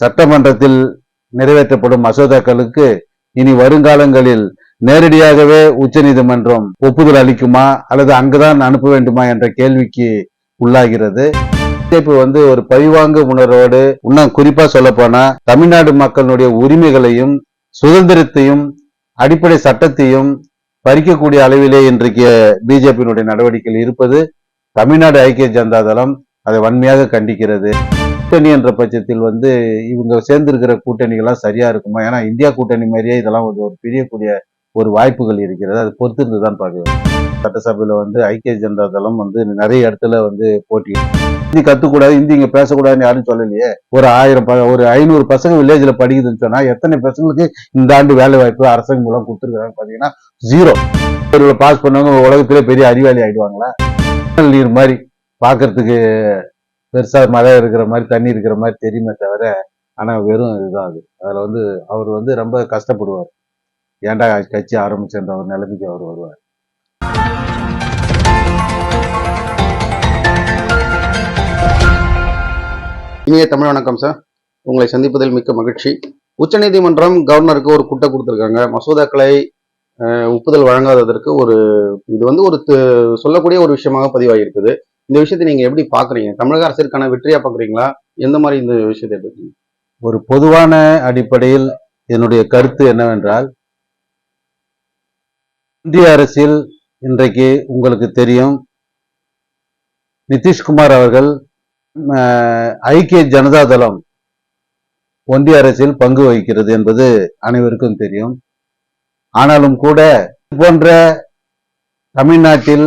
சட்டமன்றத்தில் நிறைவேற்றப்படும் மசோதாக்களுக்கு இனி வருங்காலங்களில் நேரடியாகவே உச்சநீதிமன்றம் ஒப்புதல் அளிக்குமா? அல்லது அங்குதான் அனுப்ப வேண்டுமா? என்ற கேள்விக்கு உள்ளாகிறது. பிஜேபி வந்து ஒரு பழிவாங்கு உணர்வோடு இன்னும் குறிப்பா சொல்ல போனா தமிழ்நாடு மக்களுடைய உரிமைகளையும் சுதந்திரத்தையும் அடிப்படை சட்டத்தையும் பறிக்கக்கூடிய அளவிலே இன்றைக்கு பிஜேபியினுடைய நடவடிக்கைகள் இருப்பது தமிழ்நாடு ஐக்கிய ஜனதா தளம் அதை வன்மையாக கண்டிக்கிறது. கூட்டணி என்ற பட்சத்தில் வந்து இவங்க சேர்ந்திருக்கிற கூட்டணிகள்லாம் சரியா இருக்குமா? ஏன்னா இந்தியா கூட்டணி மாதிரியே இதெல்லாம் வந்து ஒரு பிரியக்கூடிய ஒரு வாய்ப்புகள் இருக்கிறது. அது பொறுத்திருந்து தான் பார்க்கணும் சட்டசபையில் வந்து ஐக்கிய ஜனதா தளம் வந்து நிறைய இடத்துல வந்து போட்டி. ஹிந்தி கற்றுக்கூடாது ஹிந்தி இங்கே பேசக்கூடாதுன்னு யாரும் சொல்லலையே? ஒரு ஆயிரம் ப- ஒரு ஐநூறு பசங்க வில்லேஜில் படிக்குதுன்னு சொன்னால் எத்தனை பசங்களுக்கு இந்த ஆண்டு வேலை வாய்ப்பு அரசாங்கம் மூலம் கொடுத்துருக்காங்க பார்த்தீங்கன்னா ஜீரோ பாஸ் பண்ணவங்க உலகத்திலே பெரிய அறிவாளி ஆயிடுவாங்களா? நீர் மாதிரி பார்க்கறதுக்கு பெருசாக மழை இருக்கிற மாதிரி தண்ணி இருக்கிற மாதிரி தெரியுமே தவிர ஆனால் வெறும் இதுதான் அது. அதில் வந்து அவர் வந்து ரொம்ப கஷ்டப்படுவார். ஏன்டா கட்சி ஆரம்பிச்சுன்ற ஒரு நிலைமைக்கு அவர் வருவார். இனிய தமிழ் வணக்கம் சார். உங்களை சந்திப்பதில் மிக்க மகிழ்ச்சி. உச்சநீதிமன்றம் கவர்னருக்கு ஒரு குட்டை கொடுத்துருக்காங்க. மசோதாக்களை ஒப்புதல் வழங்காததற்கு ஒரு இது வந்து ஒரு சொல்லக்கூடிய ஒரு விஷயமாக பதிவாகியிருக்குது. இந்த விஷயத்தை நீங்க எப்படி பாக்குறீங்க? தமிழக அரசிற்கான வெற்றியா பாக்குறீங்களா? எந்த மாதிரி இந்த விஷயத்தை எடுத்துக்கீங்க? ஒரு பொதுவான அடிப்படையில் என்னுடைய கருத்து என்னவென்றால் இந்திய அரசியல் இன்றைக்கு உங்களுக்கு தெரியும் நிதிஷ்குமார் அவர்கள் ஐக்கிய ஜனதா தளம் ஒன்றிய அரசில் பங்கு வகிக்கிறது என்பது அனைவருக்கும் தெரியும். ஆனாலும் கூட இது போன்ற தமிழ்நாட்டில்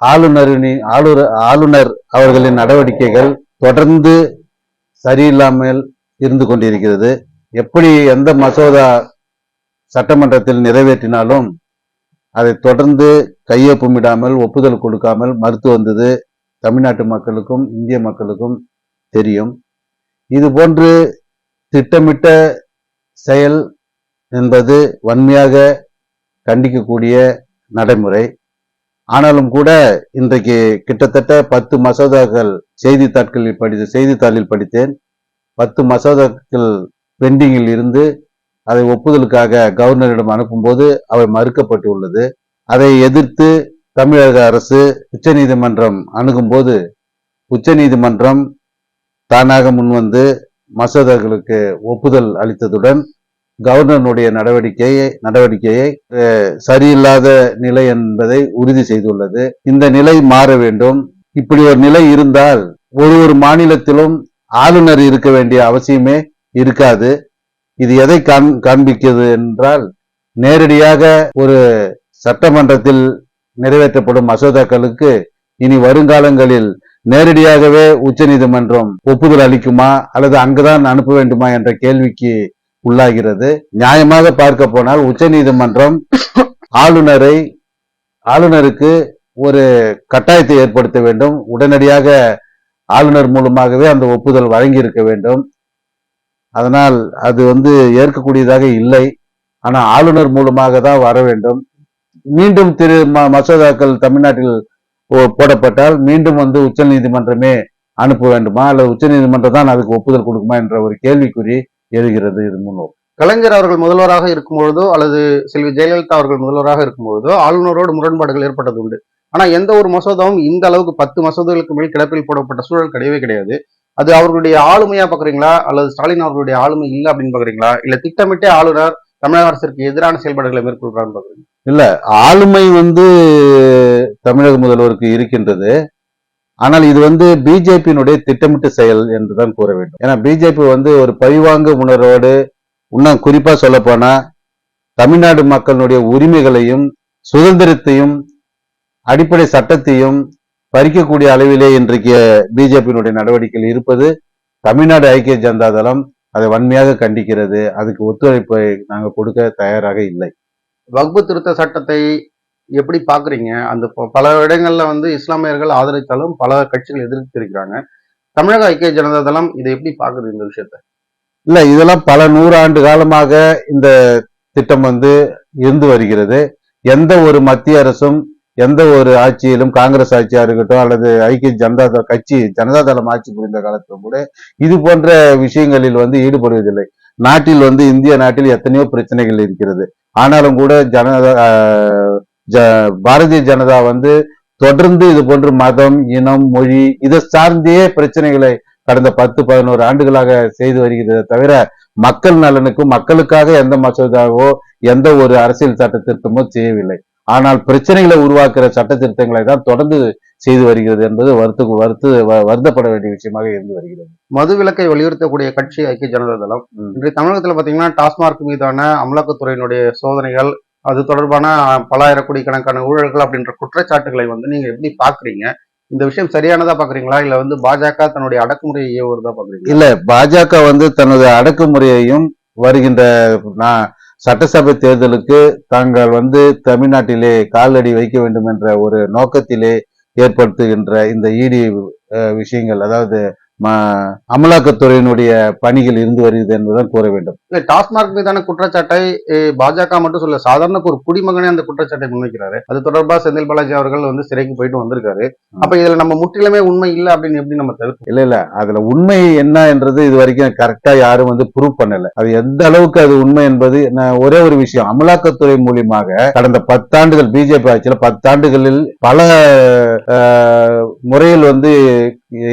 ஆளுநரின் ஆளுநர் ஆளுநர் அவர்களின் நடவடிக்கைகள் தொடர்ந்து சரியில்லாமல் இருந்து கொண்டிருக்கிறது. எப்படி எந்த மசோதா சட்டமன்றத்தில் நிறைவேற்றினாலும் அதை தொடர்ந்து கையொப்பமிடாமல் ஒப்புதல் கொடுக்காமல் மறுத்து வந்தது தமிழ்நாட்டு மக்களுக்கும் இந்திய மக்களுக்கும் தெரியும். இது போன்று திட்டமிட்ட செயல் என்பது வன்மையாக கண்டிக்கக்கூடிய நடைமுறை. ஆனாலும் கூட இன்றைக்கு கிட்டத்தட்ட பத்து மசோதாக்கள் செய்தித்தாட்களில் படித்த செய்தித்தாளில் படித்தேன். பத்து மசோதாக்கள் பெண்டிங்கில் இருந்து அதை ஒப்புதலுக்காக கவர்னரிடம் அனுப்பும்போது அவை மறுக்கப்பட்டு உள்ளது அதை எதிர்த்து தமிழக அரசு உச்சநீதிமன்றம் அணுகும்போது உச்சநீதிமன்றம் தானாக முன்வந்து மசோதாக்களுக்கு ஒப்புதல் அளித்ததுடன் கவர்னருடைய நடவடிக்கையை நடவடிக்கையை சரியில்லாத நிலை என்பதை உறுதி செய்துள்ளது. இந்த நிலை மாற வேண்டும். இப்படி ஒரு நிலை இருந்தால் ஒரு ஒரு மாநிலத்திலும் ஆளுநர் இருக்க வேண்டிய அவசியமே இருக்காது. இது எதை காண் காண்பிக்கிறது என்றால் நேரடியாக ஒரு சட்டமன்றத்தில் நிறைவேற்றப்படும் மசோதாக்களுக்கு இனி வருங்காலங்களில் நேரடியாகவே உச்சநீதிமன்றம் ஒப்புதல் அளிக்குமா அல்லது அங்குதான் அனுப்ப வேண்டுமா என்ற கேள்விக்கு உள்ளாகிறது. நியாயமாக பார்க்க போனால் உச்சநீதிமன்றம் ஆளுநரை ஆளுநருக்கு ஒரு கட்டாயத்தை ஏற்படுத்த வேண்டும். உடனடியாக ஆளுநர் மூலமாகவே அந்த ஒப்புதல் வழங்கி இருக்க வேண்டும். அதனால் அது வந்து ஏற்கக்கூடியதாக இல்லை. ஆனால் ஆளுநர் மூலமாக தான் வர வேண்டும். மீண்டும் திரு ம- மசோதாக்கள் தமிழ்நாட்டில் போடப்பட்டால் மீண்டும் வந்து உச்சநீதிமன்றமே அனுப்ப வேண்டுமா? அல்லது உச்சநீதிமன்றம் தான் அதுக்கு ஒப்புதல் கொடுக்குமா? என்ற ஒரு கேள்விக்குறி எழுகிறது இது மூலம் கலைஞர் அவர்கள் முதல்வராக இருக்கும் பொழுதோ அல்லது செல்வி ஜெயலலிதா அவர்கள் முதல்வராக இருக்கும் பொழுதோ ஆளுநரோடு முரண்பாடுகள் ஏற்பட்டது உண்டு. ஆனா எந்த ஒரு மசோதாவும் இந்த அளவுக்கு பத்து மசோதாக்களுக்கு மேல் கிடப்பில் போடப்பட்ட சூழல் கிடையவே கிடையாது. அது அவர்களுடைய ஆளுமையா பாக்குறீங்களா? அல்லது ஸ்டாலின் அவர்களுடைய ஆளுமை இல்லை அப்படின்னு பாக்குறீங்களா? இல்ல திட்டமிட்டே ஆளுநர் தமிழக அரசிற்கு எதிரான செயல்பாடுகளை மேற்கொள்றான்னு பாக்குறீங்க இல்ல ஆளுமை வந்து தமிழக முதல்வருக்கு இருக்கின்றது. ஆனால் இது வந்து பிஜேபியினுடைய திட்டமிட்டு செயல் என்றுதான் கூற வேண்டும். ஏன்னா பிஜேபி வந்து ஒரு பழிவாங்கு உணர்வோடு இன்னும் குறிப்பா சொல்ல போனா தமிழ்நாடு மக்களுடைய உரிமைகளையும் சுதந்திரத்தையும் அடிப்படை சட்டத்தையும் பறிக்கக்கூடிய அளவிலே இன்றைக்கு பிஜேபியினுடைய நடவடிக்கைகள் இருப்பது தமிழ்நாடு ஐக்கிய ஜனதா தளம் அதை வன்மையாக கண்டிக்கிறது. அதுக்கு ஒத்துழைப்பை நாங்கள் கொடுக்க தயாராக இல்லை. வகுப்பு திருத்த சட்டத்தை எப்படி பாக்குறீங்க? அந்த ப- பல இடங்கள்ல வந்து இஸ்லாமியர்கள் ஆதரித்தாலும் பல கட்சிகள் எதிர்த்து இருக்கிறாங்க தமிழக ஐக்கிய ஜனதா தளம் இதை எப்படி பாக்குது இந்த விஷயத்த? இல்ல இதெல்லாம் பல நூறாண்டு காலமாக இந்த திட்டம் வந்து இருந்து வருகிறது. எந்த ஒரு மத்திய அரசும் எந்த ஒரு ஆட்சியிலும் காங்கிரஸ் ஆட்சியா இருக்கட்டும் அல்லது ஐக்கிய ஜனதா தள கட்சி ஜனதாதளம் ஆட்சி புரிந்த காலத்திலும் கூட இது போன்ற விஷயங்களில் வந்து ஈடுபடுவதில்லை. நாட்டில் வந்து இந்திய நாட்டில் எத்தனையோ பிரச்சனைகள் இருக்கிறது. ஆனாலும் கூட ஜனதா ஜ- பாரதிய ஜனதா வந்து தொடர்ந்து இது போன்ற மதம் இனம் மொழி இதை சார்ந்தே பிரச்சனைகளை கடந்த பத்து பதினோரு ஆண்டுகளாக செய்து வருகிறதே தவிர மக்கள் நலனுக்கும் மக்களுக்காக எந்த மசோதாவோ எந்த ஒரு அரசியல் சட்ட திருத்தமோ செய்யவில்லை. ஆனால் பிரச்சனைகளை உருவாக்குற சட்ட திருத்தங்களை தான் தொடர்ந்து செய்து வருகிறது என்பது வருத்து வருத்து வருத்தப்பட வேண்டிய விஷயமாக இருந்து வருகிறது. மது விலக்கை வலியுறுத்தக்கூடிய கட்சி ஐக்கிய ஜனதா தளம். ம். இன்றைய தமிழகத்துல பாத்தீங்கன்னா டாஸ்மார்க் மீதான அமலாக்கத்துறையினுடைய சோதனைகள் அது தொடர்பான பல ஆயிரம் கோடி கணக்கான ஊழல்கள் அப்படின்ற குற்றச்சாட்டுகளை வந்து நீங்க எப்படி பாக்குறீங்க? இந்த விஷயம் சரியானதா பாக்குறீங்களா? இல்ல வந்து பாஜக தன்னுடைய அடக்குமுறையை ஏவுறதா பாக்குறீங்க இல்ல பாஜக வந்து தனது அடக்குமுறையையும் வருகின்ற நான் சட்டசபை தேர்தலுக்கு தாங்கள் வந்து தமிழ்நாட்டிலே காலடி வைக்க வேண்டும் என்ற ஒரு நோக்கத்திலே ஏற்படுத்துகின்ற இந்த இடி விஷயங்கள் அதாவது அமலாக்கத்துறையினுடைய பணிகள் இருந்து வருகிறது என்பதுதான் கூற வேண்டும். இல்ல டாஸ்மார்க் மீதான குற்றச்சாட்டை பாஜக மட்டும் சொல்ல சாதாரண ஒரு குடிமகனே அந்த குற்றச்சாட்டை முன்வைக்கிறாரு. அது தொடர்பா செந்தில் பாலாஜி அவர்கள் வந்து சிறைக்கு போயிட்டு வந்திருக்காரு. அப்ப இதுல நம்ம முற்றிலுமே உண்மை இல்ல அப்படின்னு எப்படி நம்ம தவிர்க்க இல்ல இல்ல அதுல உண்மை என்ன என்றது இது வரைக்கும் கரெக்டா யாரும் வந்து ப்ரூவ் பண்ணல. அது எந்த அளவுக்கு அது உண்மை என்பது ஒரே ஒரு விஷயம். அமலாக்கத்துறை மூலியமாக கடந்த பத்தாண்டுகள் பிஜேபி ஆட்சியில பத்தாண்டுகளில் பல முறையில் வந்து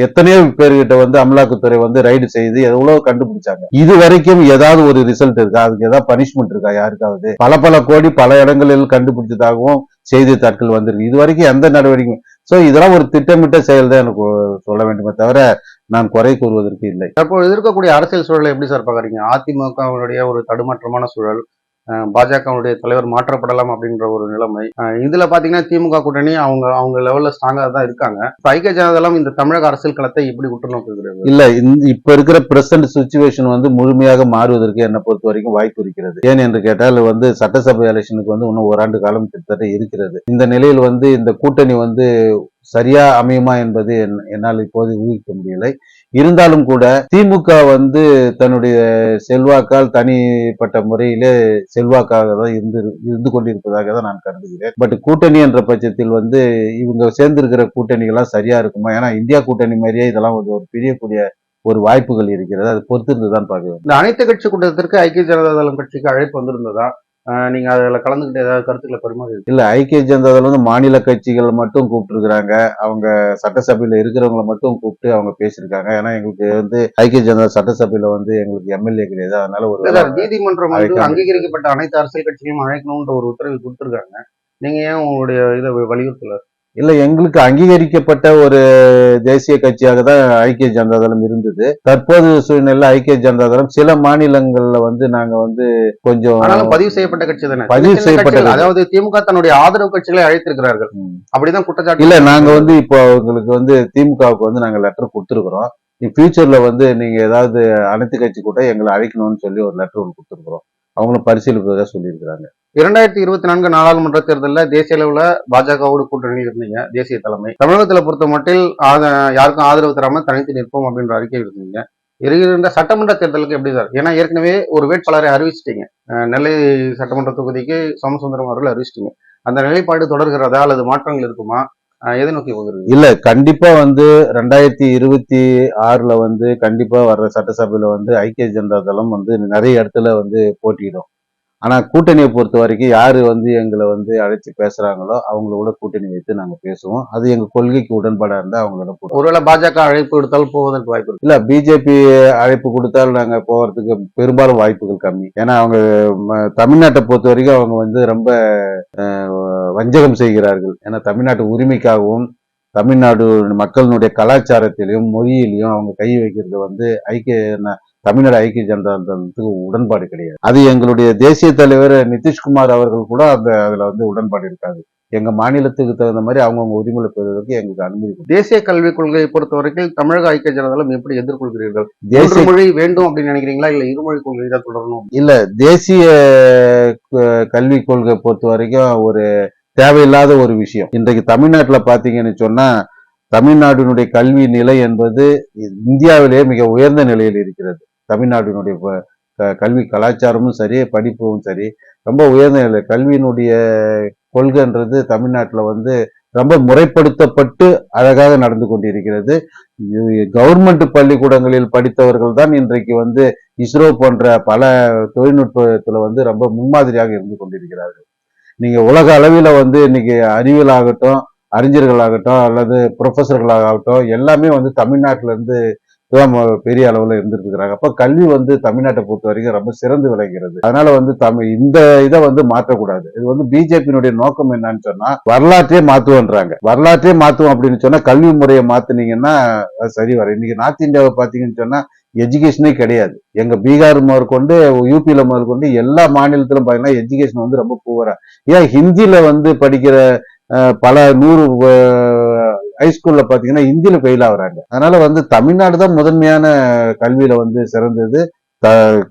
எத்தனையோ பேர்கிட்ட வந்து அமலாக்கத்துறை வந்து ரைடு செய்து எவ்வளவு கண்டுபிடிச்சாங்க. இது வரைக்கும் ஏதாவது ஒரு ரிசல்ட் இருக்கா? அதுக்கு ஏதாவது பனிஷ்மெண்ட் இருக்கா? யாருக்காவது? பல பல கோடி பல இடங்களில் கண்டுபிடிச்சதாகவும் செய்தித்தாட்கள் வந்திருக்கு. இது வரைக்கும் எந்த நடவடிக்கையும் சோ இதெல்லாம் ஒரு திட்டமிட்ட செயல் தான் எனக்கு சொல்ல வேண்டுமே தவிர நான் குறை கூறுவதற்கு இல்லை. அப்போ இருக்கக்கூடிய அரசியல் சூழலை எப்படி சார் பாக்குறீங்க அதிமுகவினுடைய ஒரு தடுமாற்றமான சூழல் பாஜகவுடைய தலைவர் மாற்றப்படலாம் அப்படின்ற ஒரு நிலைமை. இதுல பாத்தீங்கன்னா திமுக கூட்டணி அவங்க அவங்க லெவல்ல ஸ்ட்ராங்கா தான் இருக்காங்க. ஐக்கிய ஜனதாலும் இந்த தமிழக அரசியல் களத்தை இப்படி உற்று நோக்குகிறது இல்ல இப்ப இருக்கிற பிரசன்ட் சுச்சுவேஷன் வந்து முழுமையாக மாறுவதற்கு என்னை பொறுத்த வரைக்கும் வாய்ப்பு இருக்கிறது. ஏன் என்று கேட்டால் வந்து சட்டசபை எலெக்ஷனுக்கு வந்து இன்னும் ஓராண்டு காலம் கிட்டத்தட்ட இருக்கிறது. இந்த நிலையில் வந்து இந்த கூட்டணி வந்து சரியா அமையுமா என்பது என்- என்னால் இப்போது ஊகிக்க முடியலை. இருந்தாலும் கூட திமுக வந்து தன்னுடைய செல்வாக்கால் தனிப்பட்ட முறையிலே செல்வாக்காக தான் இருந்து இருந்து கொண்டிருப்பதாக தான் நான் கருதுகிறேன். பட் கூட்டணி என்ற பட்சத்தில் வந்து இவங்க சேர்ந்திருக்கிற கூட்டணிகள்லாம் சரியா இருக்குமா? ஏன்னா இந்தியா கூட்டணி மாதிரியே இதெல்லாம் வந்து ஒரு பிரியக்கூடிய ஒரு வாய்ப்புகள் இருக்கிறது. அது பொறுத்திருந்து தான் பார்க்க இந்த அனைத்து கட்சி கூட்டத்திற்கு ஐக்கிய ஜனதாதளம் கட்சிக்கு அழைப்பு வந்திருந்ததா? அஹ், நீங்க அதுல கலந்துகிட்டு ஏதாவது கருத்துக்களை பரிமாறி இல்ல ஐக்கிய ஜனதா தளம் வந்து மாநில கட்சிகள் மட்டும் கூப்பிட்டுருக்காங்க அவங்க சட்டசபையில இருக்கிறவங்களை மட்டும் கூப்பிட்டு அவங்க பேசியிருக்காங்க. ஏன்னா எங்களுக்கு வந்து ஐக்கிய ஜனதா சட்டசபையில வந்து எங்களுக்கு எம்எல்ஏ கிடையாது. அதனால ஒரு நீதிமன்றம் அங்கீகரிக்கப்பட்ட அனைத்து அரசியல் கட்சிகளையும் அழைக்கணும்ன்ற ஒரு உத்தரவு கொடுத்திருக்காங்க. நீங்க ஏன் உங்களுடைய இதை வலியுறுத்தல? இல்ல எங்களுக்கு அங்கீகரிக்கப்பட்ட ஒரு தேசிய கட்சியாக தான் ஐக்கிய ஜனதா தளம் இருந்தது. தற்போது சூழ்நிலை ஐக்கிய ஜனதா தளம் சில மாநிலங்கள்ல வந்து நாங்க வந்து கொஞ்சம் பதிவு செய்யப்பட்ட கட்சி தானே? பதிவு செய்யப்பட்ட. அதாவது திமுக தன்னுடைய ஆதரவு கட்சிகளை அழைத்திருக்கிறார்கள். அப்படிதான் குற்றச்சாட்டு. இல்ல நாங்க வந்து இப்போ உங்களுக்கு வந்து திமுகவுக்கு வந்து நாங்க லெட்டர் கொடுத்துருக்குறோம். ஃபியூச்சர்ல வந்து நீங்க ஏதாவது அனைத்து கட்சி கூட எங்களை அழைக்கணும்னு சொல்லி ஒரு லெட்டர் ஒன்று கொடுத்துருக்குறோம். அவங்களும் பரிசீலிப்பதாக சொல்லியிருக்கிறாங்க. இரண்டாயிரத்தி இருபத்தி நான்கு நாடாளுமன்ற தேர்தலில் தேசிய அளவில் பாஜகவோடு கூட்டணி இருந்தீங்க தேசிய தலைமை. தமிழகத்தில் பொறுத்த மட்டில் யாருக்கும் ஆதரவு தராமல் தனித்து நிற்போம் அப்படின்ற அறிக்கை இருந்தீங்க. இருக்கின்ற சட்டமன்ற தேர்தலுக்கு எப்படி சார்? ஏன்னா ஏற்கனவே ஒரு வேட்பாளரை அறிவிச்சிட்டீங்க. நெல்லை சட்டமன்ற தொகுதிக்கு சோமசுந்தரம் அவர்கள் அறிவிச்சிட்டீங்க. அந்த நிலைப்பாடு தொடர்கிறதா அல்லது மாற்றங்கள் இருக்குமா? எதை நோக்கி போகிறது இல்ல கண்டிப்பா வந்து ரெண்டாயிரத்தி இருபத்தி ஆறுல வந்து கண்டிப்பா வர்ற சட்டசபையில வந்து ஐக்கிய ஜனதா தளம் வந்து நிறைய இடத்துல வந்து போட்டியிடும். ஆனா கூட்டணியை பொறுத்த வரைக்கும் யாரு வந்து எங்களை வந்து அழைச்சு பேசுறாங்களோ அவங்களோட கூட்டணி வைத்து நாங்க பேசுவோம். அது எங்க கொள்கைக்கு உடன்பாடா இருந்தா அவங்களோட போடுவோம் ஒருவேளை பாஜக அழைப்பு விடுத்தால் போவதற்கு வாய்ப்பு இல்ல பிஜேபி அழைப்பு கொடுத்தால் நாங்க போறதுக்கு பெரும்பாலும் வாய்ப்புகள் கம்மி. ஏன்னா அவங்க தமிழ்நாட்டை பொறுத்த வரைக்கும் அவங்க வந்து ரொம்ப வஞ்சகம் செய்கிறார்கள். ஏன்னா தமிழ்நாட்டு உரிமைக்காகவும் தமிழ்நாடு மக்களினுடைய கலாச்சாரத்திலையும் மொழியிலையும் அவங்க கை வைக்கிறது வந்து ஐக்கிய தமிழ்நாடு ஐக்கிய ஜனதா தளத்துக்கு உடன்பாடு கிடையாது. அது எங்களுடைய தேசிய தலைவர் நிதிஷ்குமார் அவர்கள் கூட அந்த அதுல வந்து உடன்பாடு இருக்காது. எங்க மாநிலத்துக்கு தகுந்த மாதிரி அவங்கவுங்க உரிமையில பெறுவதற்கு எங்களுக்கு அனுமதி. தேசிய கல்விக் கொள்கையை பொறுத்த வரைக்கும் தமிழக ஐக்கிய ஜனதாதளம் எப்படி எதிர்கொள்கிறீர்கள்? தேசிய மொழி வேண்டும் அப்படின்னு நினைக்கிறீங்களா? இல்ல இருமொழி கொள்கை தான் தொடரணும்? இல்ல தேசிய க- கல்விக் கொள்கை பொறுத்த வரைக்கும் ஒரு தேவையில்லாத ஒரு விஷயம். இன்றைக்கு தமிழ்நாட்டுல பாத்தீங்கன்னு சொன்னா தமிழ்நாட்டினுடைய கல்வி நிலை என்பது இந்தியாவிலேயே மிக உயர்ந்த நிலையில் இருக்கிறது. தமிழ்நாட்டினுடைய ப- க- கல்வி கலாச்சாரமும் சரி படிப்பும் சரி ரொம்ப உயர்ந்த நிலை. கல்வியினுடைய கொள்கைன்றது தமிழ்நாட்டில் வந்து ரொம்ப முறைப்படுத்தப்பட்டு அழகாக நடந்து கொண்டிருக்கிறது. கவர்மெண்ட் பள்ளிக்கூடங்களில் படித்தவர்கள் தான் இன்றைக்கு வந்து இஸ்ரோ போன்ற பல தொழில்நுட்பத்தில் வந்து ரொம்ப முன்மாதிரியாக இருந்து கொண்டிருக்கிறார்கள். நீங்க உலக அளவில் வந்து இன்னைக்கு அறிவியல் ஆகட்டும் அறிஞர்களாகட்டும் அல்லது ப்ரொஃபஸர்களாகட்டும் எல்லாமே வந்து தமிழ்நாட்டிலேருந்து பெரிய அளவில் இருந்துருக்குறாங்க. அப்போ கல்வி வந்து தமிழ்நாட்டை பொறுத்த வரைக்கும் ரொம்ப சிறந்து விளங்குகிறது. அதனால வந்து தமிழ் இந்த இதை வந்து மாற்றக்கூடாது. இது வந்து பிஜேபியினுடைய நோக்கம் என்னன்னு சொன்னா வரலாற்றையே மாற்றுவோன்றாங்க வரலாற்றையே மாற்றுவோம் அப்படின்னு சொன்னா கல்வி முறையை மாத்தினீங்கன்னா அது சரி வர இன்னைக்கு நார்த் இந்தியாவை பார்த்தீங்கன்னு சொன்னா எஜுகேஷனே கிடையாது. எங்க பீகார் முதற்கொண்டு யூபியில முதற்கொண்டு எல்லா மாநிலத்திலும் பார்த்தீங்கன்னா எஜுகேஷன் வந்து ரொம்ப பூவரா ஏன் ஹிந்தியில வந்து படிக்கிற பல நூறு ஹைஸ்கூல்ல பாத்தீங்கன்னா ஹிந்தியில ஃபெயில் ஆகுறாங்க. அதனால வந்து தமிழ்நாடு தான் முதன்மையான கல்வியில வந்து சிறந்தது.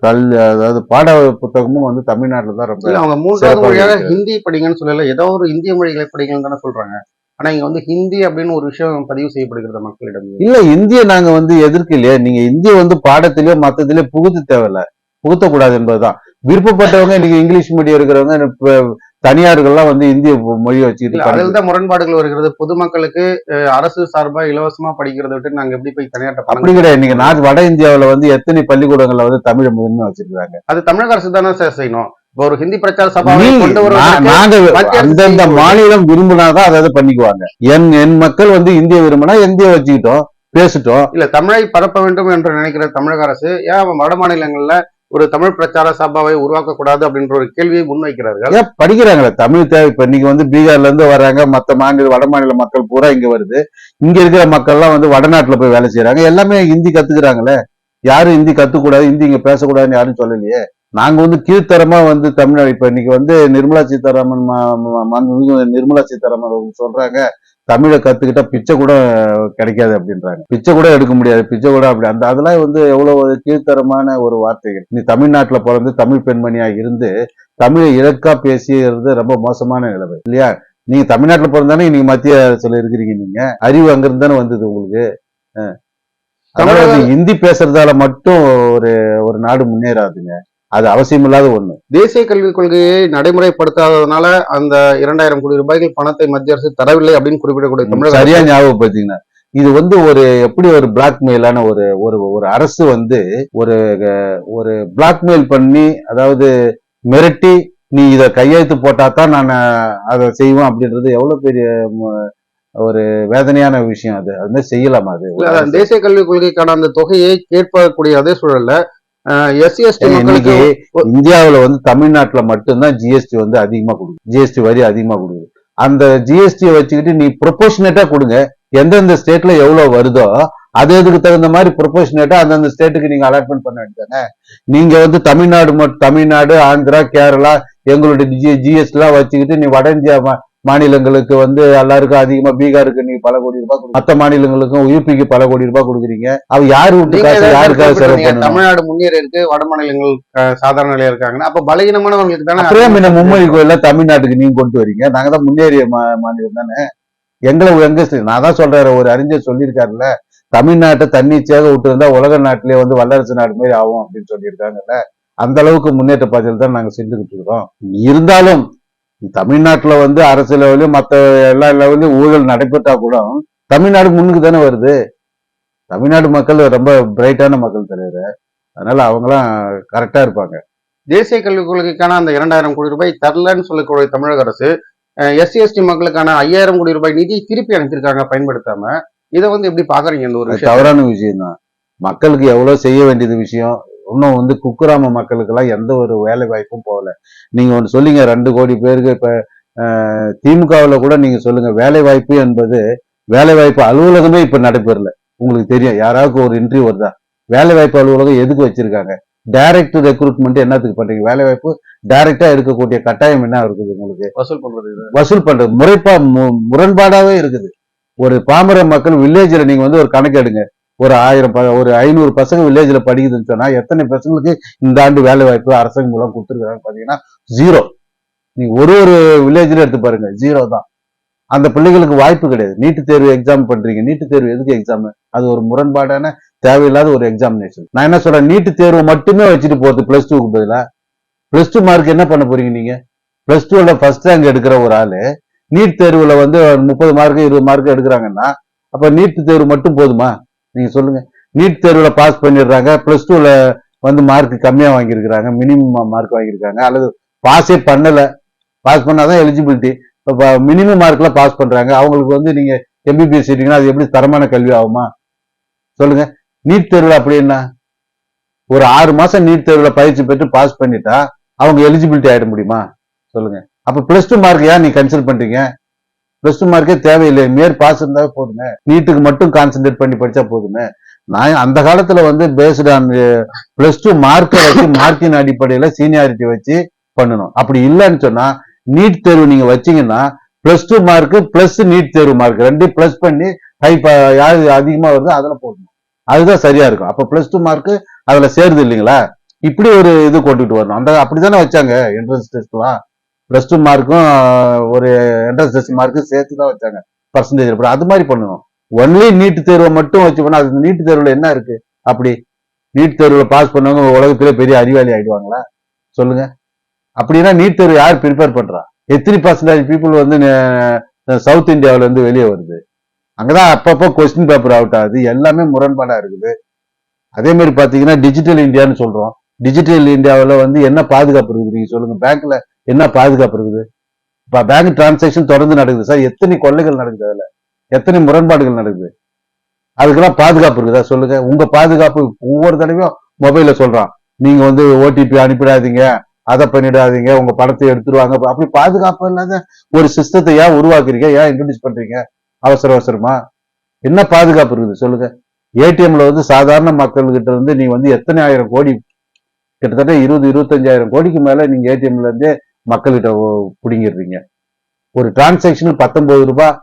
கல் அதாவது பாட புத்தகமும் வந்து தமிழ்நாட்டுல தான் ரொம்ப அவங்க மூன்றாவது மொழியாக. ஹிந்தி படிங்கன்னு சொல்லல ஏதோ ஒரு இந்திய மொழிகளை படிங்கன்னு தானே சொல்றாங்க. ஆனா இங்க வந்து ஹிந்தி அப்படின்னு ஒரு விஷயம் பதிவு செய்யப்படுகிறது மக்களிடம் இல்ல. இந்திய நாங்க வந்து எதிர்க்கலையே நீங்க இந்திய வந்து பாடத்திலயோ மத்தத்திலயோ புகுத்த தேவையில்ல. புகுத்தக்கூடாது என்பதுதான். விருப்பப்பட்டவங்க இன்னைக்கு இங்கிலீஷ் மீடியம் இருக்கிறவங்க இப்ப தனியார்கள்லாம் வந்து இந்திய மொழியை வச்சுக்கிட்டு அதில் தான் முரண்பாடுகள் வருகிறது. பொதுமக்களுக்கு அரசு சார்பா இலவசமா படிக்கிறத விட்டு நாங்க எப்படி போய் தனியார்ட்ட பணம் அப்படி கிடையாது. இன்னைக்கு நாட்டு வட இந்தியாவுல வந்து எத்தனை பள்ளிக்கூடங்கள்ல வந்து தமிழை முதன்மை வச்சிருக்காங்க அது தமிழக அரசு தானே சார் செய்யணும். இப்போ ஒரு ஹிந்தி பிரச்சார நாங்க அரசு அந்தந்த மாநிலம் விரும்பினாதான் அதை அதை பண்ணிக்குவாங்க. என் என் மக்கள் வந்து இந்திய விரும்பினா இந்திய வச்சுக்கிட்டோம் பேசிட்டோம். இல்ல தமிழை பரப்ப வேண்டும் என்று நினைக்கிற தமிழக அரசு ஏன் வட மாநிலங்கள்ல ஒரு தமிழ் பிரச்சார சபாவை உருவாக்கக்கூடாது அப்படின்ற ஒரு கேள்வியை முன்வைக்கிறார்கள். ஏன் படிக்கிறாங்களே? தமிழ் தேவை. இப்ப இன்னைக்கு வந்து பீகார்ல இருந்து வர்றாங்க மத்த மாநில வட மாநில மக்கள் பூரா இங்க வருது. இங்க இருக்கிற மக்கள் எல்லாம் வந்து வடநாட்டுல போய் வேலை செய்யறாங்க எல்லாமே ஹிந்தி கத்துக்கிறாங்களே? யாரும் ஹிந்தி கத்துக்கூடாது? ஹிந்தி இங்க பேசக்கூடாதுன்னு யாரும் சொல்லலையே? நாங்க வந்து கீழ்த்தரமா வந்து தமிழ்நாடு இப்ப இன்னைக்கு வந்து நிர்மலா சீதாராமன் நிர்மலா சீதாராமன் சொல்றாங்க. தமிழை கத்துக்கிட்டா பிச்சை கூட கிடைக்காது அப்படின்றாங்க. பிச்சை கூட எடுக்க முடியாது பிச்சை கூட அப்படி. அந்த அதெல்லாம் வந்து எவ்வளவு ஒரு கீழ்த்தரமான ஒரு வார்த்தைகள். நீ தமிழ்நாட்டுல பிறந்து தமிழ் பெண்மணியா இருந்து தமிழை இலக்கா பேசியது ரொம்ப மோசமான நிலைமை இல்லையா? நீங்க தமிழ்நாட்டுல பிறந்தானே நீங்க மத்திய அரசுல இருக்கிறீங்க நீங்க. அறிவு அங்கிருந்து தானே வந்தது உங்களுக்கு. வந்து ஹிந்தி பேசுறதால மட்டும் ஒரு ஒரு நாடு முன்னேறாதுங்க. அது அவசியமில்லாத ஒண்ணு. தேசிய கல்விக் கொள்கையை நடைமுறைப்படுத்தாததுனால அந்த இரண்டாயிரம் கோடி ரூபாய்கள் பணத்தை மத்திய அரசு தரவில்லை அப்படின்னு குறிப்பிடக்கூடிய தமிழக சரியா ஞாபகப்படுத்தீங்கன்னா இது வந்து ஒரு எப்படி ஒரு பிளாக்மெயிலான ஒரு ஒரு ஒரு அரசு வந்து ஒரு ஒரு பிளாக்மெயில் பண்ணி அதாவது மிரட்டி நீ இத கையெழுத்து போட்டா தான் நான் அதை செய்வேன் அப்படின்றது எவ்வளவு பெரிய ஒரு வேதனையான விஷயம் அது. அது செய்யலாமா அது? தேசிய கல்விக் கொள்கைக்கான அந்த தொகையை கேட்கக்கூடிய அதே சூழல்ல எஸ்சி எஸ்டி இன்னைக்கு இந்தியாவுல வந்து தமிழ்நாட்டுல மட்டும்தான் ஜிஎஸ்டி வந்து அதிகமா கொடுக்குது. ஜிஎஸ்டி வரி அதிகமா கொடுக்குது. அந்த ஜிஎஸ்டியை வச்சுக்கிட்டு நீ ப்ரொபோஷனேட்டா கொடுங்க. எந்தெந்த ஸ்டேட்ல எவ்வளவு வருதோ அது அதுக்கு தகுந்த மாதிரி ப்ரொபோஷனேட்டா அந்தந்த ஸ்டேட்டுக்கு நீங்க அலாட்மெண்ட் பண்ண வேண்டியதானே நீங்க வந்து தமிழ்நாடு தமிழ்நாடு ஆந்திரா கேரளா எங்களுடைய ஜி ஜிஎஸ்டி எல்லாம் வச்சுக்கிட்டு நீ வட இந்தியா மாநிலங்களுக்கு வந்து எல்லாருக்கும் அதிகமா பீகாருக்கு நீ பல கோடி ரூபாய் மத்த மாநிலங்களுக்கும் யூபிக்கு பல கோடி ரூபாய் கொடுக்குறீங்க. அவ யாரு நீங்க யாருக்காக செலவு தமிழ்நாடு முன்னேறி இருக்கு வட மாநிலங்கள் சாதாரண நிலையா இருக்காங்கன்னா. அப்ப பலகீனமானவங்களுக்கு தானே அப்படியே முன்ன மும்மொழி கோயில தமிழ்நாட்டுக்கு நீங்க கொண்டு வரீங்க? நாங்க தான் முன்னேறிய மாநிலம் தானே. எங்களை எங்க நான் தான் சொல்றேன் ஒரு அறிஞர் சொல்லியிருக்காருல்ல. தமிழ்நாட்டை தன்னிச்சையாக விட்டு இருந்தா உலக நாட்டிலே வந்து வல்லரசு நாடு மாதிரி ஆகும் அப்படின்னு சொல்லியிருக்காங்கல்ல. அந்த அளவுக்கு முன்னேற்ற பாதையில் தான் நாங்க செஞ்சுக்கிட்டு இருக்கிறோம் இருந்தாலும் தமிழ்நாட்டுல வந்து அரசு லெவலையும் மத்த எல்லா லெவலையும் ஊழல் நடைபெற்றா கூட தமிழ்நாடு முன்னுக்கு தானே வருது. தமிழ்நாடு மக்கள் ரொம்ப பிரைட்டான மக்கள் தலைவர். அதனால அவங்களாம் கரெக்டா இருப்பாங்க. தேசிய கல்விக் கொள்கைக்கான அந்த இரண்டாயிரம் கோடி ரூபாய் தரலன்னு சொல்லக்கூடிய தமிழக அரசு எஸ்சி எஸ்டி மக்களுக்கான ஐயாயிரம் கோடி ரூபாய் நிதி திருப்பி அனுப்பிச்சிருக்காங்க பயன்படுத்தாம. இதை வந்து எப்படி பாக்குறீங்க இந்த ஒரு தவறான விஷயம் தான் மக்களுக்கு எவ்வளவு செய்ய வேண்டியது விஷயம் இன்னும் வந்து குக்கிராம மக்களுக்கெல்லாம் எந்த ஒரு வேலை வாய்ப்பும் போகல. நீங்க ஒன்று சொல்லிங்க ரெண்டு கோடி பேருக்கு இப்ப திமுகவுல கூட நீங்க சொல்லுங்க வேலை வாய்ப்பு என்பது வேலை வாய்ப்பு அலுவலகமே இப்ப நடைபெறல. உங்களுக்கு தெரியும் யாராவது ஒரு இன்டர்வியூ வருதா? வேலை வாய்ப்பு அலுவலகம் எதுக்கு வச்சிருக்காங்க? டைரக்ட் ரெக்ரூட்மெண்ட் என்னத்துக்கு பண்றீங்க? வேலை வாய்ப்பு டைரக்டா இருக்கக்கூடிய கட்டாயம் என்ன இருக்குது உங்களுக்கு? வசூல் பண்றது இது. வசூல் பண்றது முறைப்பா மு- முரண்பாடாவே இருக்குது. ஒரு பாமர மக்கள் வில்லேஜ்ல நீங்க வந்து ஒரு கணக்கு எடுங்க. ஒரு ஆயிரம் ப- ஒரு ஐநூறு பசங்க வில்லேஜில் படிக்குதுன்னு சொன்னால் எத்தனை பசங்களுக்கு இந்த ஆண்டு வேலை வாய்ப்பு அரசாங்கம் மூலம் கொடுத்துருக்குறாங்கன்னு பார்த்தீங்கன்னா ஜீரோ நீ ஒரு ஒரு வில்லேஜில் எடுத்து பாருங்க ஜீரோ தான். அந்த பிள்ளைகளுக்கு வாய்ப்பு கிடையாது. நீட்டு தேர்வு எக்ஸாம் பண்றீங்க. நீட்டு தேர்வு எதுக்கு எக்ஸாம் அது ஒரு முரண்பாடான தேவையில்லாத ஒரு எக்ஸாமினேஷன் நான் என்ன சொல்றேன்? நீட்டு தேர்வு மட்டுமே வச்சுட்டு போகுது பிளஸ் டூக்கு பதிலாக பிளஸ் டூ மார்க் என்ன பண்ண போறீங்க நீங்க? பிளஸ் டூல ஃபர்ஸ்ட் ரேங்க் எடுக்கிற ஒரு ஆளு நீட் தேர்வுல வந்து முப்பது மார்க் இருபது மார்க் எடுக்கிறாங்கன்னா அப்ப நீட் தேர்வு மட்டும் போதுமா? நீங்கள் சொல்லுங்கள் நீட் தேர்வில் பாஸ் பண்ணிடுறாங்க. ப்ளஸ் டூவில் வந்து மார்க் கம்மியாக வாங்கியிருக்கிறாங்க. மினிமம் மார்க் வாங்கியிருக்காங்க. அல்லது பாஸே பண்ணலை. பாஸ் பண்ணால் தான் எலிஜிபிலிட்டி இப்போ மினிமம் மார்க்கில் பாஸ் பண்ணுறாங்க அவங்களுக்கு வந்து நீங்கள் எம்பிபிஎஸ் சீட்டிங்கன்னா அது எப்படி தரமான கல்வி ஆகுமா? சொல்லுங்கள் நீட் தேர்வில் அப்படி என்ன? ஒரு ஆறு மாதம் நீட் தேர்வில் பயிற்சி பெற்று பாஸ் பண்ணிட்டா அவங்க எலிஜிபிலிட்டி ஆகிட முடியுமா? சொல்லுங்கள் அப்போ ப்ளஸ் டூ மார்க் ஏன் நீ கன்சிடர் பண்ணுறீங்க ப்ளஸ் டூ மார்க்கே தேவையில்லை. மேற் பாஸ் இருந்தால் போதுமே. நீட்டுக்கு மட்டும் கான்சென்ட்ரேட் பண்ணி படிச்சா போதுமே. நான் அந்த காலத்துல வந்து பேஸ்டு ஆன் பிளஸ் டூ மார்க்கை வச்சு மார்க்கின் அடிப்படையில சீனியாரிட்டி வச்சு பண்ணணும். அப்படி இல்லைன்னு சொன்னா நீட் தேர்வு நீங்க வச்சீங்கன்னா plus two mark plus NEET தேர்வு மார்க் ரெண்டையும் பிளஸ் பண்ணி ஹை யாரு அதிகமா வருதோ அதுல போடணும். அதுதான் சரியா இருக்கும். அப்ப பிளஸ் டூ மார்க் அதுல சேருது இல்லைங்களா? இப்படி ஒரு இது கொண்டுட்டு வரணும். அந்த அப்படிதானே வச்சாங்க? என்ட்ரன்ஸ் டெஸ்ட்லாம் ப்ளஸ் டூ மார்க்கும் ஒரு என்ட்ரன்ஸ் டெஸ்ட் மார்க்கும் சேர்த்து தான் வச்சாங்க. பர்சன்டேஜ் அது மாதிரி பண்ணணும். ஒன்லி நீட் தேர்வை மட்டும் வச்சு பண்ணா அது நீட் தேர்வில் என்ன இருக்கு? அப்படி. நீட் தேர்வில் பாஸ் பண்ணவங்க உலகத்திலே பெரிய அறிவாளி ஆயிடுவாங்களா? சொல்லுங்க. அப்படின்னா நீட் தேர்வு யார் ப்ரிப்பேர் பண்றா? எத்தனை பர்சன்டேஜ் பீப்புள் வந்து சவுத் இந்தியாவுல இருந்து வெளியே வருது? அங்கதான் அப்பப்போ கொஸ்டின் பேப்பர் அவுட் ஆகுது. எல்லாமே முரண்பாடா இருக்குது. அதே மாதிரி பாத்தீங்கன்னா டிஜிட்டல் இந்தியான்னு சொல்றோம். டிஜிட்டல் இந்தியாவில் வந்து என்ன பாதுகாப்பு இருக்குது? நீங்க சொல்லுங்க. பேங்க்ல என்ன பாதுகாப்பு இருக்குது? இப்போ பேங்க் டிரான்சாக்ஷன் தொடர்ந்து நடக்குது. சார் எத்தனை கொள்ளைகள் நடக்குது அதில்? எத்தனை முரண்பாடுகள் நடக்குது? அதுக்கெல்லாம் பாதுகாப்பு இருக்குதா? சொல்லுங்க. உங்க பாதுகாப்பு ஒவ்வொரு தடவையும் மொபைலில் சொல்றான். நீங்க வந்து ஓடிபி அனுப்பிடாதீங்க. அதை பண்ணிடாதீங்க. உங்க பணத்தை எடுத்துருவாங்க. அப்படி பாதுகாப்பு இல்லாத ஒரு சிஸ்டத்தை ஏன் உருவாக்குறீங்க? ஏன் இன்ட்ரடியூஸ் பண்றீங்க? அவசர அவசரமா? என்ன பாதுகாப்பு இருக்குது? சொல்லுங்க. ஏடிஎம்ல வந்து சாதாரண மக்கள்கிட்ட இருந்து நீ வந்து எத்தனை ஆயிரம் கோடி? கிட்டத்தட்ட இருபது இருபத்தஞ்சாயிரம் கோடிக்கு மேல நீங்க ஏடிஎம்ல இருந்தே மக்கள்கிட்ட பிடிங்கிடுறீங்க பிடுங்கிடுறீங்க. ஒரு டிரான்சாக்ஷன் பத்தொன்பது ரூபாய்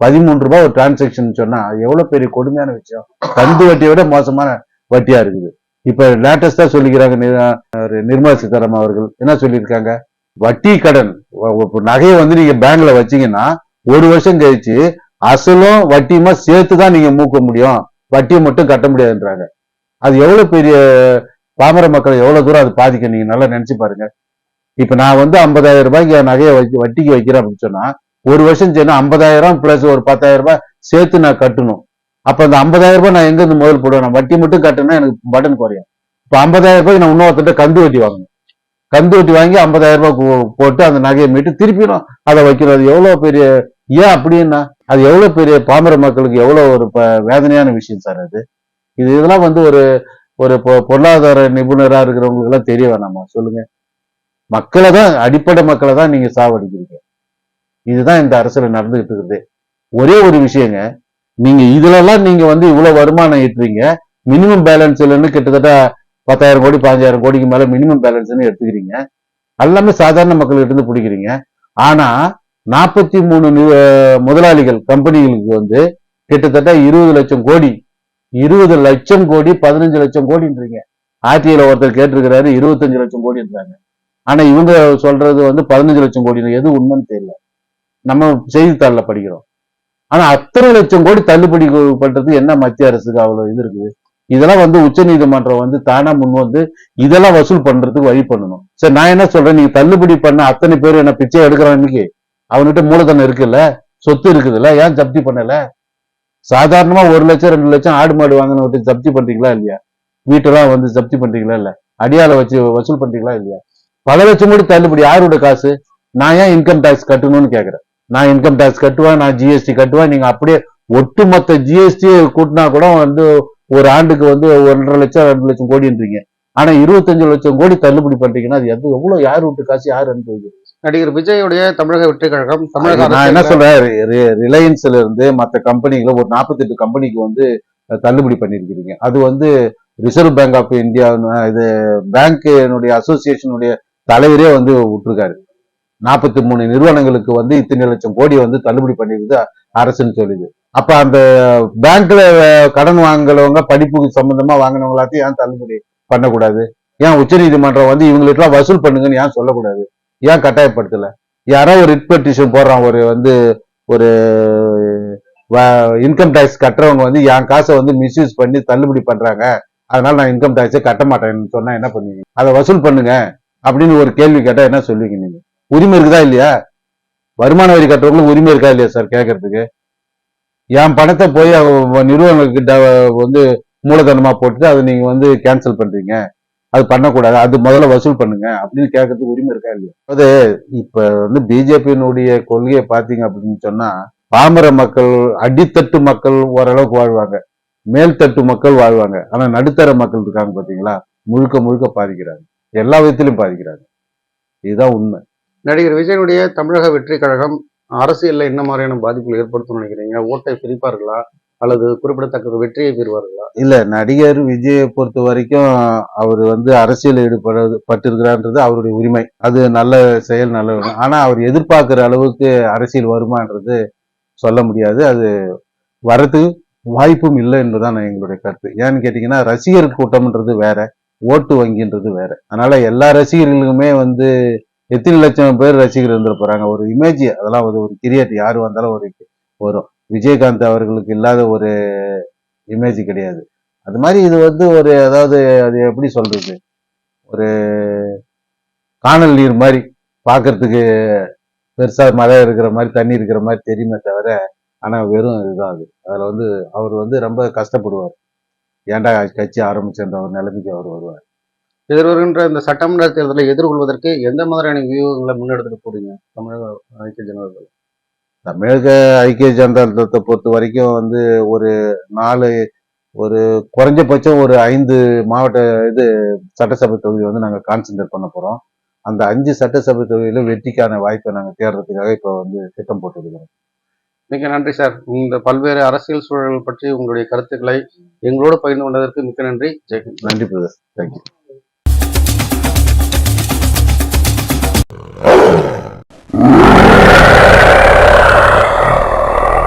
பதிமூன்று ரூபாய் ஒரு டிரான்சாக்ஷன் சொன்னா எவ்வளவு பெரிய கொடுமையான விஷயம். கந்து வட்டியை விட மோசமான வட்டியா இருக்குது. இப்ப லேட்டஸ்டா சொல்லிக்கிறாங்க நிர்மலா சீதாராமன் அவர்கள். என்ன சொல்லியிருக்காங்க? வட்டி கடன் நகையை வந்து நீங்க பேங்க்ல வச்சீங்கன்னா ஒரு வருஷம் கழிச்சு அசலும் வட்டியுமா சேர்த்து தான் நீங்க மூக்க முடியும். வட்டியை மட்டும் கட்ட முடியாதுன்றாங்க. அது எவ்வளவு பெரிய பாமர மக்களை எவ்வளவு தூரம் அது பாதிக்க நீங்க நல்லா நினைச்சு பாருங்க. இப்ப நான் வந்து ஐம்பதாயிரம் ரூபாய்க்கு என் நகையை வைக்க வட்டிக்கு வைக்கிறேன் அப்படின்னு சொன்னா ஒரு வருஷம் செய்யணும் ஐம்பதாயிரம் பிளஸ் ஒரு பத்தாயிரம் ரூபாய் சேர்த்து நான் கட்டணும். அப்ப அந்த ஐம்பதாயிரம் ரூபாய் நான் எங்க இருந்து முதல் போடுவேன்? நான் வட்டி மட்டும் கட்டினா எனக்கு பட்டன் குறையும். இப்ப ஐம்பதாயிரம் ரூபாய்க்கு நான் இன்னொருத்தட்ட கந்து வட்டி வாங்கணும். கந்து வட்டி வாங்கி ஐம்பதாயிரம் ரூபாய் போட்டு அந்த நகையை மீட்டு திருப்பிடும் அதை வைக்கிறது எவ்வளவு பெரிய ஏன் அப்படின்னா அது எவ்வளவு பெரிய பாமர மக்களுக்கு எவ்வளவு ஒரு வேதனையான விஷயம் சார் அது. இது இதெல்லாம் வந்து ஒரு ஒரு பொ- பொருளாதார நிபுணரா இருக்கிறவங்களுக்கு எல்லாம் தெரிய வேணாமா? சொல்லுங்க. மக்களை தான் அடிப்படை மக்களை தான் நீங்க சாவடிக்கிறீங்க. இதுதான் இந்த அரசுல நடந்துகிட்டு இருக்குது ஒரே ஒரு விஷயங்க நீங்க இதுலலாம் நீங்க வந்து இவ்வளவு வருமானம் ஈட்டுறீங்க மினிமம் பேலன்ஸ் இல்லைன்னு கிட்டத்தட்ட பத்தாயிரம் கோடி பதினஞ்சாயிரம் கோடிக்கு மேல மினிமம் பேலன்ஸ்னு எடுத்துக்கிறீங்க. எல்லாமே சாதாரண மக்கள்கிட்ட இருந்து பிடிக்கிறீங்க. ஆனா நாற்பத்தி மூணு முதலாளிகள் கம்பெனிகளுக்கு வந்து கிட்டத்தட்ட இருபது லட்சம் கோடி இருபது லட்சம் கோடி பதினஞ்சு லட்சம் கோடின்றீங்க. ஆர்டிஐல ஒருத்தர் கேட்டிருக்கிறாரு இருபத்தஞ்சு லட்சம் கோடின்றாங்க. ஆனா இவங்க சொல்றது வந்து பதினஞ்சு லட்சம் கோடி எது உண்மைன்னு தெரியல. நம்ம செய்தித்தாள்ல படிக்கிறோம். ஆனா அத்தனை லட்சம் கோடி தள்ளுபடி பண்றது என்ன மத்திய அரசுக்கு அவ்வளவு இது இருக்குது? இதெல்லாம் வந்து உச்சநீதிமன்றம் வந்து தானா முன் வந்து இதெல்லாம் வசூல் பண்றதுக்கு வழி பண்ணணும். சரி நான் என்ன சொல்றேன்? நீங்க தள்ளுபடி பண்ண அத்தனை பேர் என்ன பிச்சை எடுக்கிறாங்கன்னைக்கு அவன்கிட்ட மூலதனம் இருக்குல்ல? சொத்து இருக்குதுல்ல? ஏன் ஜப்தி பண்ணல? சாதாரணமா ஒரு லட்சம் ரெண்டு லட்சம் ஆடு மாடு வாங்கினவற்றை ஜப்தி பண்றீங்களா இல்லையா? வீட்டெல்லாம் வந்து ஜப்தி பண்றீங்களா இல்ல? அடியால வச்சு வசூல் பண்றீங்களா இல்லையா? பல லட்சம் கோடி தள்ளுபடி யாரோட காசு? நான் ஏன் இன்கம் டாக்ஸ் கட்டணும்னு கேக்குறேன். நான் இன்கம் டாக்ஸ் கட்டுவேன் நான் ஜிஎஸ்டி கட்டுவேன். நீங்க அப்படியே ஒட்டுமொத்த ஜிஎஸ்டி கூட்டினா கூட வந்து ஒரு ஆண்டுக்கு வந்து ஒன்றரை லட்சம் ரெண்டு லட்சம் கோடின்றீங்க. ஆனா இருபத்தஞ்சு லட்சம் கோடி தள்ளுபடி பண்றீங்கன்னா அது எது எவ்வளவு யார் விட்டு காசு யார் அனுப்புவீங்க நடிகர் விஜயுடைய தமிழக வெற்றி கழகம் தமிழக நான் என்ன சொல்றேன்? ரிலையன்ஸ்ல இருந்து மத்த கம்பெனிகளை ஒரு 48 கம்பெனிக்கு வந்து தள்ளுபடி பண்ணிருக்கிறீங்க அது வந்து ரிசர்வ் பேங்க் ஆஃப் இந்தியா இது பேங்க் அசோசியேஷனுடைய தலைவரே வந்து விட்டுருக்காரு. நாற்பத்தி மூணு நிறுவனங்களுக்கு வந்து இத்தனை லட்சம் கோடி வந்து தள்ளுபடி பண்ணிருக்குது அரசுன்னு சொல்லுது. அப்ப அந்த பேங்க்ல கடன் வாங்குறவங்க படிப்புக்கு சம்பந்தமா வாங்கினவங்களாத்தையும் ஏன் தள்ளுபடி பண்ணக்கூடாது? ஏன் உச்சநீதிமன்றம் வந்து இவங்களுக்கெல்லாம் வசூல் பண்ணுங்கன்னு ஏன் சொல்லக்கூடாது? ஏன் கட்டாயப்படுத்தல? யாரோ ஒரு ரிட் பெட்டிஷன் போடுறான் ஒரு வந்து ஒரு இன்கம் டேக்ஸ் கட்டுறவங்க வந்து என் காசை வந்து மிஸ்யூஸ் பண்ணி தள்ளுபடி பண்றாங்க. அதனால நான் இன்கம் டேக்ஸே கட்ட மாட்டேன்னு சொன்னா என்ன பண்ணுவீங்க? அதை வசூல் பண்ணுங்க. அப்படின்னு ஒரு கேள்வி கேட்டா என்ன சொல்லுவீங்க நீங்க? உரிமை இருக்குதா இல்லையா? வருமான வரி கட்டுறவங்களுக்கு உரிமை இருக்கா இல்லையா சார் கேட்கறதுக்கு என் பணத்தை போய் நிறுவனங்களுக்கு வந்து மூலதனமா போட்டுட்டு அதை நீங்க வந்து கேன்சல் பண்றீங்க. அது பண்ணக்கூடாது. அது முதல்ல வசூல் பண்ணுங்க அப்படின்னு கேட்கறதுக்கு உரிமை இருக்கா இல்லையா? அது இப்ப வந்து பிஜேபியினுடைய கொள்கையை பாத்தீங்க அப்படின்னு சொன்னா பாமர மக்கள் அடித்தட்டு மக்கள் ஓரளவுக்கு வாழ்வாங்க. மேல்தட்டு மக்கள் வாழ்வாங்க. ஆனா நடுத்தர மக்கள் இருக்காங்க பாத்தீங்களா? முழுக்க முழுக்க பாதிக்கிறாங்க. எல்லா விதத்திலும் பாதிக்கிறாங்க இதுதான் உண்மை. நடிகர் விஜயனுடைய தமிழக வெற்றி கழகம் அரசியல்ல என்ன மாதிரியான பாதிப்புகள் ஏற்படுத்தும் நினைக்கிறீங்க? ஓட்டை பிரிப்பார்களா? அல்லது குறிப்பிடத்தக்க வெற்றியை பெறுவார்களா? இல்ல நடிகர் விஜயை பொறுத்த வரைக்கும் அவர் வந்து அரசியல் ஈடுபட பட்டிருக்கிறான்றது அவருடைய உரிமை. அது நல்ல செயல் நல்ல. ஆனா அவர் எதிர்பார்க்கிற அளவுக்கு அரசியல் வருமான்றது சொல்ல முடியாது. அது வரதுக்கு வாய்ப்பும் இல்லை என்பதுதான் எங்களுடைய கருத்து. ஏன்னு கேட்டீங்கன்னா ரசிகர் கூட்டம்ன்றது வேற. ஓட்டு வங்கின்றது வேற. அதனால எல்லா ரசிகர்களுக்குமே வந்து எத்தனை லட்சம் பேர் ரசிகர் இருந்திருப்பாங்க ஒரு இமேஜ் அதெல்லாம் ஒரு ஒரு கிரியேட் யார் வந்தாலும் ஒரு வரும். விஜயகாந்த் அவர்களுக்கு இல்லாத ஒரு இமேஜ் கிடையாது. அது மாதிரி இது வந்து ஒரு அதாவது அது எப்படி சொல்றது? ஒரு காணல் நீர் மாதிரி பார்க்கறதுக்கு பெருசா மழை இருக்கிற மாதிரி தண்ணி இருக்கிற மாதிரி தெரியுமே தவிர ஆனா வெறும் இதுதான் அது. அதுல வந்து அவர் வந்து ரொம்ப கஷ்டப்படுவார். ஏன்டா கட்சி ஆரம்பிச்சன்ற ஒரு நிலைமைக்கு அவர் வருவார். எதிர்வருகின்ற இந்த சட்டமன்ற தேர்தலை எதிர்கொள்வதற்கு எந்த மாதிரியான வியூகங்களை முன்னெடுத்துட்டு போறீங்க தமிழக ஐக்கிய ஜனதா? தமிழக ஐக்கிய ஜனதா தளத்தை பொறுத்த வரைக்கும் வந்து ஒரு நாலு ஒரு குறைஞ்சபட்சம் ஒரு ஐந்து மாவட்ட இது சட்டசபை தொகுதி வந்து நாங்கள் கான்சென்ட்ரேட் பண்ண போறோம். அந்த அஞ்சு சட்டசபை தொகுதியில வெற்றிக்கான வாய்ப்பை நாங்கள் தேடுறதுக்காக இப்போ வந்து திட்டம் போட்டுருக்கிறோம். மிக்க நன்றி சார். இந்த பல்வேறு அரசியல் சூழல்கள் பற்றி உங்களுடைய கருத்துக்களை எங்களோடு பகிர்ந்து கொண்டதற்கு மிக்க நன்றி. ஜெய்ஹிந்த். நன்றி பிரதர். தேங்க்யூ